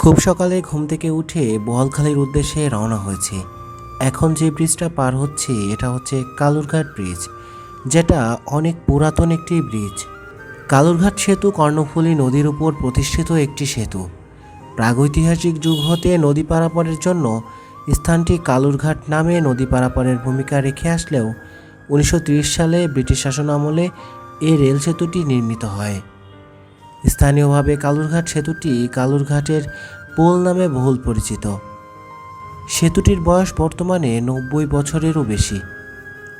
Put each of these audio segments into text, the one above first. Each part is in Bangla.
খুব সকালে ঘুম থেকে উঠে বোয়ালখালীর উদ্দেশ্যে রওনা হয়েছে। এখন যে ব্রিজটা পার হচ্ছে, এটা হচ্ছে কালুরঘাট ব্রিজ, যেটা অনেক পুরাতন একটি ব্রিজ। কালুরঘাট সেতু কর্ণফুলী নদীর উপর প্রতিষ্ঠিত একটি সেতু। প্রাগৈতিহাসিক যুগ হতে নদী পারাপারের জন্য স্থানটি কালুরঘাট নামে নদী পারাপারের ভূমিকা রেখে আসলেও উনিশশো ত্রিশ সালে ব্রিটিশ শাসন আমলে এই রেল সেতুটি নির্মিত হয়। স্থানীয়ভাবে কালুরঘাট সেতুটি কালুরঘাটের পোল নামে বহুল পরিচিত। সেতুটির বয়স বর্তমানে নব্বই বছরেরও বেশি।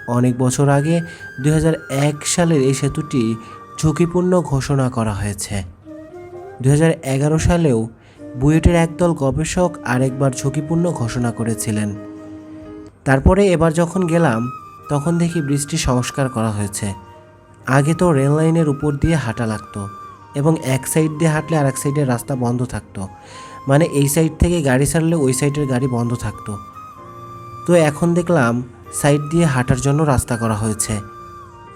অনেক বছর আগে দু হাজার এক সালের এই সেতুটি ঝুঁকিপূর্ণ ঘোষণা করা হয়েছে। দু হাজার এগারো সালেও বুয়েটের একদল গবেষক আরেকবার ঝুঁকিপূর্ণ ঘোষণা করেছিলেন। তারপরে এবার যখন গেলাম, তখন দেখি বৃষ্টি সংস্কার করা হয়েছে। আগে তো রেল লাইনের উপর দিয়ে হাঁটা লাগতো। এবং এক সাইড দিয়ে হাঁটলে আর এক সাইডের রাস্তা বন্ধ থাকতো। মানে এই সাইড থেকে গাড়ি ছাড়লে ওই সাইডের গাড়ি বন্ধ থাকতো। তো এখন দেখলাম সাইড দিয়ে হাঁটার জন্য রাস্তা করা হয়েছে,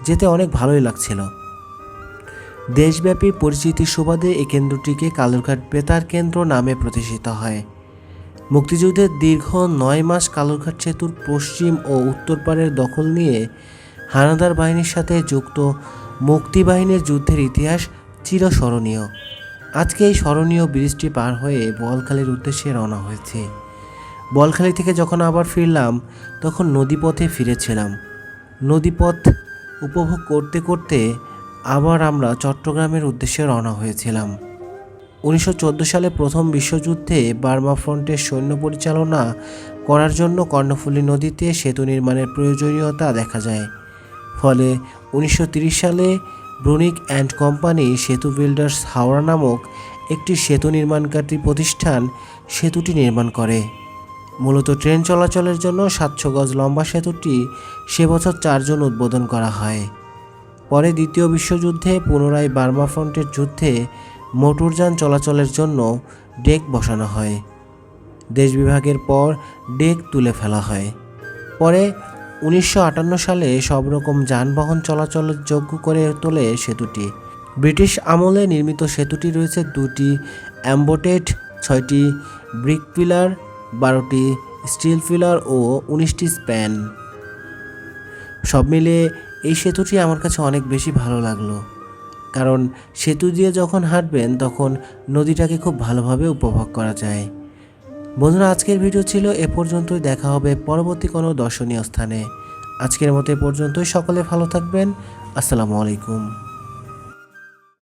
যেতে অনেক ভালোই লাগছিল। দেশব্যাপী পরিচিতি সুবাদে এই কেন্দ্রটিকে কালুরঘাট বেতার কেন্দ্র নামে প্রতিষ্ঠিত হয়। মুক্তিযুদ্ধের দীর্ঘ নয় মাস কালুরঘাট সেতুর পশ্চিম ও উত্তর পাড়ের দখল নিয়ে হানাদার বাহিনীর সাথে যুক্ত মুক্তিবাহিনীর যুদ্ধের ইতিহাস চিরস্মরণীয়। আজকে এই স্মরণীয় ব্রিজটি পার হয়ে বোয়ালখালীর উদ্দেশ্যে রওনা হয়েছে। বোয়ালখালী থেকে যখন আবার ফিরলাম, তখন নদীপথে ফিরেছিলাম। নদীপথ উপভোগ করতে করতে আবার আমরা চট্টগ্রামের উদ্দেশ্যে রওনা হয়েছিলাম। উনিশশো চোদ্দ সালে প্রথম বিশ্বযুদ্ধে বার্মা ফ্রন্টের সৈন্য পরিচালনা করার জন্য কর্ণফুলী নদীতে সেতু নির্মাণের প্রয়োজনীয়তা দেখা যায়। ফলে উনিশশো সালে ব্রুনিক অ্যান্ড কোম্পানি সেতু বিল্ডার্স হাওড়া নামক একটি সেতু নির্মাণকারী প্রতিষ্ঠান সেতুটি নির্মাণ করে। মূলত ট্রেন চলাচলের জন্য সাতশো গজ লম্বা সেতুটি সে বছর চারজন উদ্বোধন করা হয়। পরে দ্বিতীয় বিশ্বযুদ্ধে পুনরায় বার্মা ফ্রন্টের যুদ্ধে মোটরযান চলাচলের জন্য ডেক বসানো হয়। দেশ বিভাগের পর ডেক তুলে ফেলা হয়। পরে উনিশশো আটান্ন সালে সব রকম যানবাহন চলাচলের যোগ্য করে তোলে সেতুটি। ব্রিটিশ আমলে নির্মিত সেতুটি রয়েছে দুটি অ্যাম্বোটেড, ছয়টি ব্রিক পিলার বারোটি স্টিল পিলার ও উনিশটি স্প্যান। সব মিলিয়ে এই সেতুটি আমার কাছে অনেক বেশি ভালো লাগল। কারণ সেতু দিয়ে যখন হাঁটবেন তখন নদীটাকে খুব ভালোভাবে উপভোগ করা যায়। বন্ধুরা, আজকের ভিডিও ছিল এ পর্যন্তই। দেখা হবে পরবর্তী কোনো দর্শনীয় স্থানে। আজকের মতো এ পর্যন্তই। সকলে ভালো থাকবেন। আসসালামু আলাইকুম।